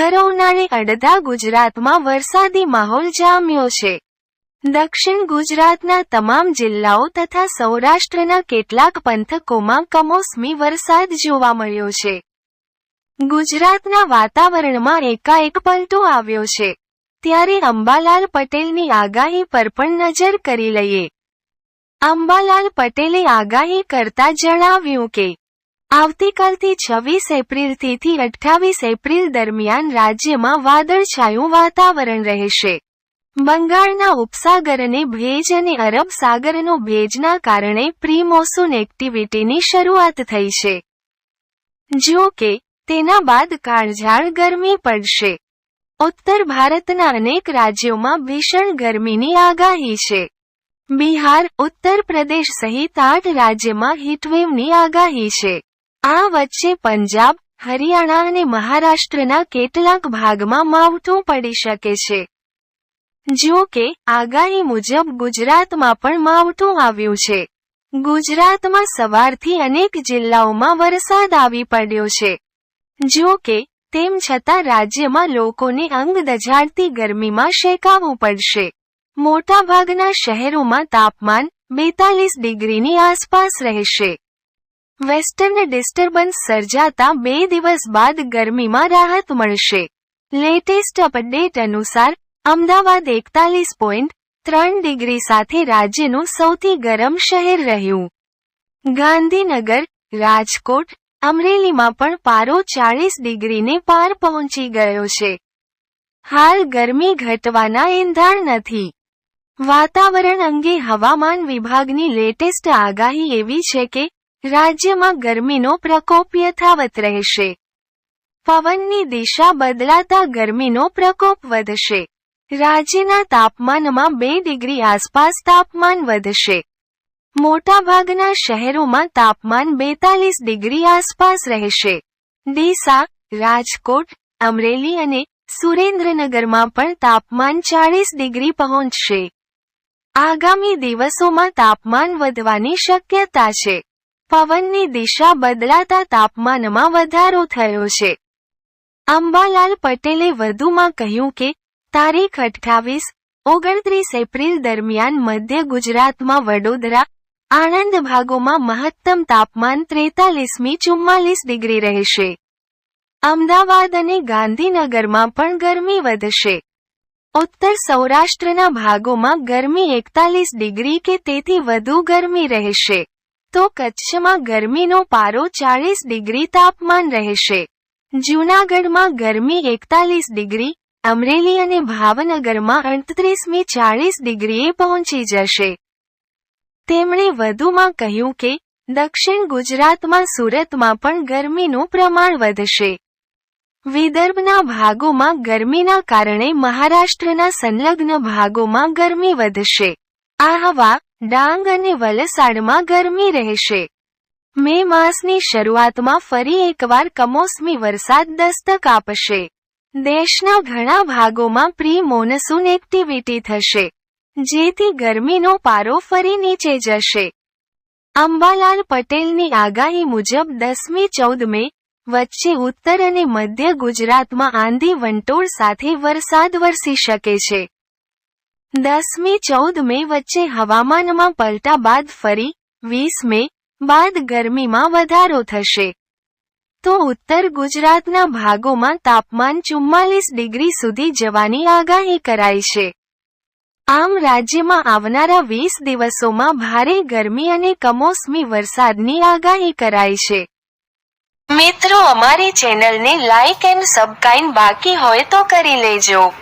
ઉનાળે અડધા ગુજરાતમાં વરસાદી માહોલ જામ્યો છે. દક્ષિણ ગુજરાતના તમામ જિલ્લાઓ તથા સૌરાષ્ટ્રના કેટલાક પંથકોમાં કમોસમી વરસાદ જોવા મળ્યો છે. ગુજરાતના વાતાવરણમાં એકાએક પલટો આવ્યો છે. ત્યારે અંબાલાલ પટેલની આગાહી પર પણ નજર કરી લઈએ. અંબાલાલ પટેલે આગાહી કરતા જણાવ્યું કે આવતીકાલથી છવ્વીસ એપ્રિલથી થી અઠ્ઠાવીસ એપ્રિલ દરમિયાન રાજ્યમાં વાદળછાયું વાતાવરણ રહેશે. બંગાળના ઉપસાગરને ભેજ અને અરબ સાગરનો ભેજના કારણે પ્રીમોસુન એક્ટિવિટીની શરૂઆત થઈ છે. જો કે, તેના બાદ કાળઝાળ ગરમી પડશે. ઉત્તર ભારતના અનેક રાજ્યોમાં ભીષણ ગરમીની આગાહી છે. બિહાર, ઉત્તર પ્રદેશ સહિત આઠ રાજ્યમાં હીટવેવની આગાહી છે. આ વચ્ચે પંજાબ, હરિયાણા અને મહારાષ્ટ્રના કેટલાક ભાગમાં માવઠું પડી શકે છે. જો કે, આગાહી મુજબ ગુજરાતમાં પણ માવઠું આવ્યું છે. ગુજરાતમાં સવારથી અનેક જિલ્લાઓમાં વરસાદ આવી પડ્યો છે. જો કે, તેમ છતાં રાજ્યમાં લોકોને અંગ દજાડતી ગરમીમાં શેકાવવું પડશે. મોટાભાગના શહેરોમાં તાપમાન બેતાલીસ ડિગ્રીની આસપાસ રહેશે. વેસ્ટર્ન ડિસ્ટર્બન્સ સર્જાતા બે દિવસ બાદ ગરમીમાં રાહત મળશે. લેટેસ્ટ અપડેટ અનુસાર, અમદાવાદ એકતાલીસ પોઈન્ટ ત્રણ ડિગ્રી સાથે રાજ્યનું સૌથી ગરમ શહેર રહ્યું. ગાંધીનગર, રાજકોટ, અમરેલીમાં પણ પારો ચાળીસ ડિગ્રીને પાર પહોંચી ગયો છે. હાલ ગરમી ઘટવાના એંધાણ નથી. વાતાવરણ અંગે હવામાન વિભાગની લેટેસ્ટ આગાહી એવી છે કે રાજ્યમાં ગરમીનો પ્રકોપ યથાવત રહેશે. પવનની દિશા બદલાતા ગરમીનો પ્રકોપ વધશે. રાજ્યના તાપમાનમાં બે ડિગ્રી આસપાસ તાપમાન વધશે. મોટાભાગના શહેરોમાં તાપમાન બેતાલીસ ડિગ્રી આસપાસ રહેશે. ડીસા, રાજકોટ, અમરેલી અને સુરેન્દ્રનગરમાં પણ તાપમાન ચાળીસ ડિગ્રી પહોંચશે. આગામી દિવસોમાં તાપમાન વધવાની શક્યતા છે. પવનની દિશા બદલાતા તાપમાનમાં વધારો થયો છે. અંબાલાલ પટેલે વધુમાં કહ્યું કે, તારીખ અઠ્ઠાવીસ, ઓગણત્રીસ એપ્રિલ દરમિયાન મધ્ય ગુજરાતમાં વડોદરા, આણંદ ભાગોમાં મહત્તમ તાપમાન ત્રેતાલીસમી ચુમ્માલીસ ડિગ્રી રહેશે. અમદાવાદ અને ગાંધીનગરમાં પણ ગરમી વધશે. ઉત્તર સૌરાષ્ટ્રના ભાગોમાં ગરમી એકતાલીસ ડિગ્રી કે તેથી વધુ ગરમી રહેશે. તો કચ્છમાં ગરમીનો પારો ચાળીસ ડિગ્રી તાપમાન રહેશે. જૂનાગઢમાં ગરમી એકતાલીસ ડિગ્રી, અમરેલી અને ભાવનગરમાં અડત્રીસમી ચાળીસ ડિગ્રીએ પહોંચી જશે. તેમણે વધુમાં કહ્યું કે, દક્ષિણ ગુજરાતમાં સુરતમાં પણ ગરમીનું પ્રમાણ વધશે. વિદર્ભના ભાગોમાં ગરમીના કારણે મહારાષ્ટ્રના સંલગ્ન ભાગોમાં ગરમી વધશે. આહવા ડાંગ અને વલસાડમાં ગરમી રહેશે. મે માસની શરૂઆતમાં ફરી એકવાર કમોસમી વરસાદ દસ્તક આપશે. દેશના ઘણા ભાગોમાં પ્રી મોનસૂન એક્ટિવિટી થશે. જેથી ગરમીનો પારો ફરી નીચે જશે. અંબાલાલ પટેલની આગાહી મુજબ દસમી ચૌદ મે, વચ્ચે ઉત્તર અને મધ્ય ગુજરાતમાં આંધી વંટોળ સાથે વરસાદ વરસી શકે છે. દસમી ચૌદ મે વચ્ચે હવામાનમાં પલટા બાદ ફરી, વીસ મે બાદ ગરમીમાં વધારો થશે. તો ઉત્તર ગુજરાતના ભાગોમાં તાપમાન ચુમ્માલીસ ડિગ્રી સુધી જવાની આગાહી કરાઈ છે. આમ રાજ્યમાં આવનારા વીસ દિવસોમાં ભારે ગરમી અને કમોસમી વરસાદની આગાહી કરાઈ છે. મિત્રો અમારી ચેનલને લાઇક એન્ડ સબસ્ક્રાઇબ બાકી હોય તો કરી લેજો.